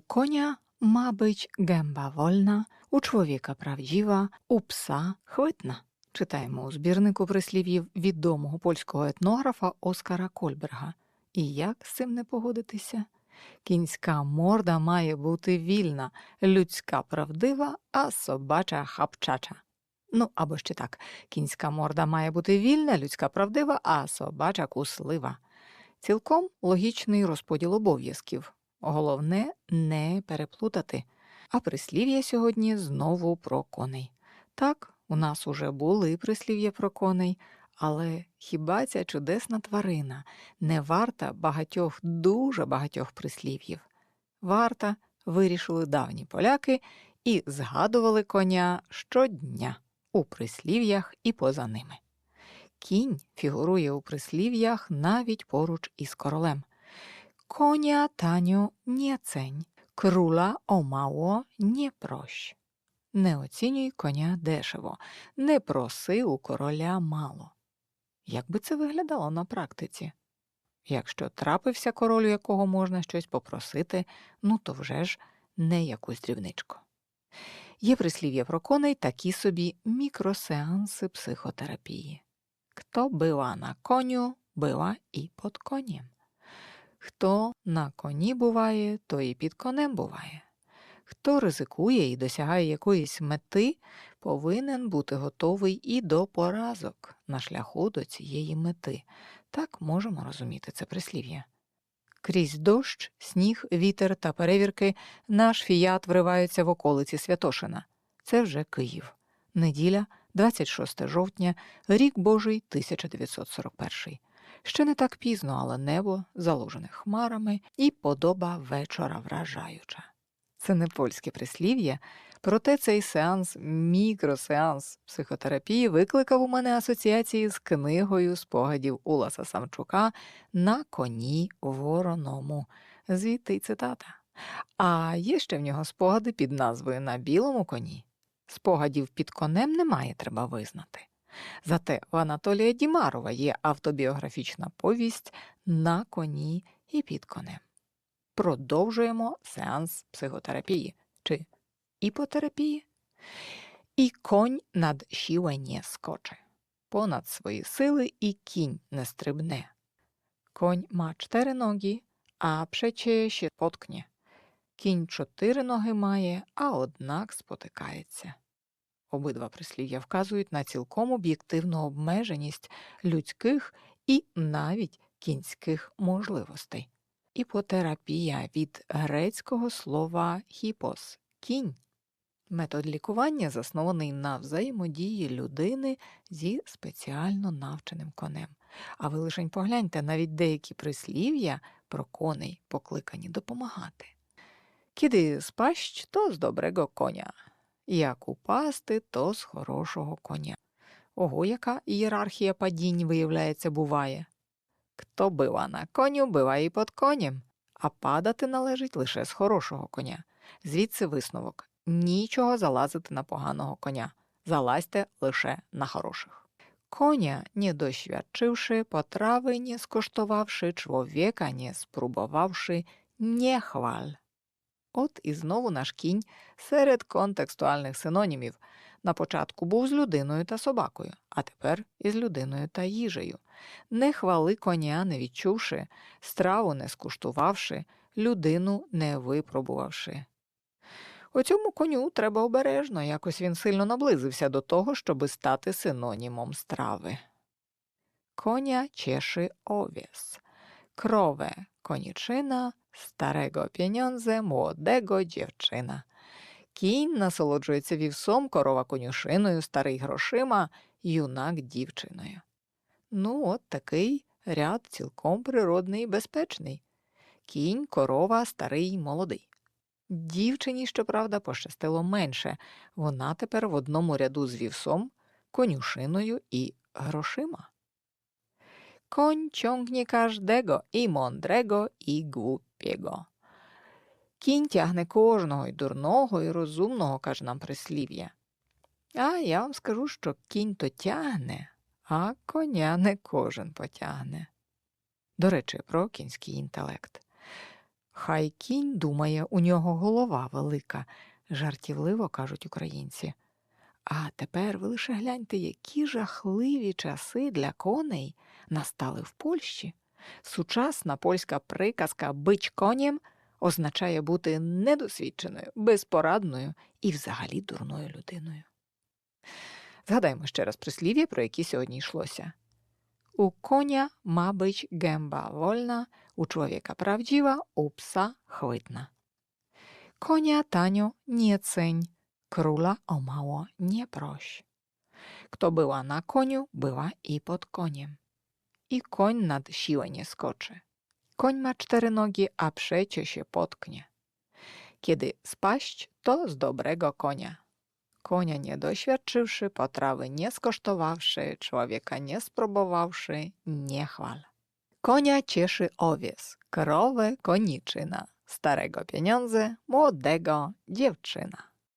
Коня, мабуть, гемба вольна, у чоловіка правдива, у пса хвитна. Читаємо у збірнику прислів'їв відомого польського етнографа Оскара Кольберга. І як з цим не погодитися? Кінська морда має бути вільна, людська правдива, а собача хапчача. Ну або ще так, кінська морда має бути вільна, людська правдива, а собача куслива. Цілком логічний розподіл обов'язків. Головне не переплутати. А прислів'я сьогодні знову про коней. Так, у нас уже були прислів'я про коней, але хіба ця чудесна тварина не варта багатьох, дуже багатьох прислів'їв? Варта, вирішили давні поляки і згадували коня щодня у прислів'ях і поза ними. Кінь фігурує у прислів'ях навіть поруч із королем. Коня Таню не цень, крула омало не прощ. Не оцінюй коня дешево, не проси у короля мало. Як би це виглядало на практиці? Якщо трапився король, якого можна щось попросити, ну то вже ж не якусь дрібничку. Є прислів'я про коней такі собі мікросеанси психотерапії. Хто била на коню, била і під конем. Хто на коні буває, то і під конем буває. Хто ризикує і досягає якоїсь мети, повинен бути готовий і до поразок на шляху до цієї мети. Так можемо розуміти це прислів'я. Крізь дощ, сніг, вітер та перевірки наш фіят вривається в околиці Святошина. Це вже Київ. Неділя, 26 жовтня, рік Божий 1941. Ще не так пізно, але небо заложене хмарами і подоба вечора вражаюча. Це не польське прислів'я, проте цей сеанс, мікросеанс психотерапії викликав у мене асоціації з книгою спогадів Уласа Самчука на коні вороному. Звідти й цитата. А є ще в нього спогади під назвою На білому коні. Спогадів під конем немає, треба визнати. Зате у Анатолія Дімарова є автобіографічна повість на коні і під конем. Продовжуємо сеанс психотерапії чи іпотерапії. І конь над не скоче. Понад свої сили і кінь не стрибне. Конь ма чотири ноги, а przecie ще поткне. Кінь чотири ноги має, а однак спотикається. Обидва прислів'я вказують на цілком об'єктивну обмеженість людських і навіть кінських можливостей. Іпотерапія від грецького слова хіпос кінь. Метод лікування заснований на взаємодії людини зі спеціально навченим конем. А ви лишень погляньте, навіть деякі прислів'я про коней покликані допомагати. Киди спащ, то з доброго коня, як упасти, то з хорошого коня. Ого, яка ієрархія падінь, виявляється, буває. Хто бива на коню, биває і під конем, а падати належить лише з хорошого коня. Звідси висновок нічого залазити на поганого коня, залазьте лише на хороших. Коня, не досвідчивши потрави, не скоштувавши, чоловіка не спробувавши, не хваль. От і знову наш кінь серед контекстуальних синонімів. На початку був з людиною та собакою, а тепер із людиною та їжею. Не хвали коня, не відчувши, страву не скуштувавши, людину не випробувавши. У цьому коню треба обережно, якось він сильно наблизився до того, щоби стати синонімом страви. Коня чеши овіс, крове конічина, старего піньонзе, молодего дівчина. Кінь насолоджується вівсом, корова конюшиною, старий грошима, юнак дівчиною. Ну, от такий ряд цілком природний і безпечний. Кінь, корова, старий, молодий. Дівчині, щоправда, пощастило менше вона тепер в одному ряду з вівсом, конюшиною і грошима. Конь ciągnie każdego і мондрего, і głupiego. Кінь тягне кожного і дурного, і розумного, каже нам прислів'я. А я вам скажу, що кінь то тягне, а коня не кожен потягне. До речі, про кінський інтелект. Хай кінь думає, у нього голова велика, жартівливо кажуть українці. А тепер ви лише гляньте, які жахливі часи для коней настали в Польщі. Сучасна польська приказка бич конем означає бути недосвідченою, безпорадною і взагалі дурною людиною. Згадаймо ще раз прислів'я, про які сьогодні йшлося. У коня gęba wolna, u człowieka prawdziwa, u psa chwytna. Konia tanio nie ceń, króla o mało nie proś. Kto była na koniu, była i pod koniem. I koń nad siłę nie skoczy. Koń ma cztery nogi, a przecie się potknie. Kiedy spaść, to z dobrego konia. Konia nie doświadczywszy, potrawy nie skosztowawszy, człowieka nie spróbowawszy, nie chwal. Konia cieszy owies, krowę koniczyna, starego pieniądze, młodego dziewczyna.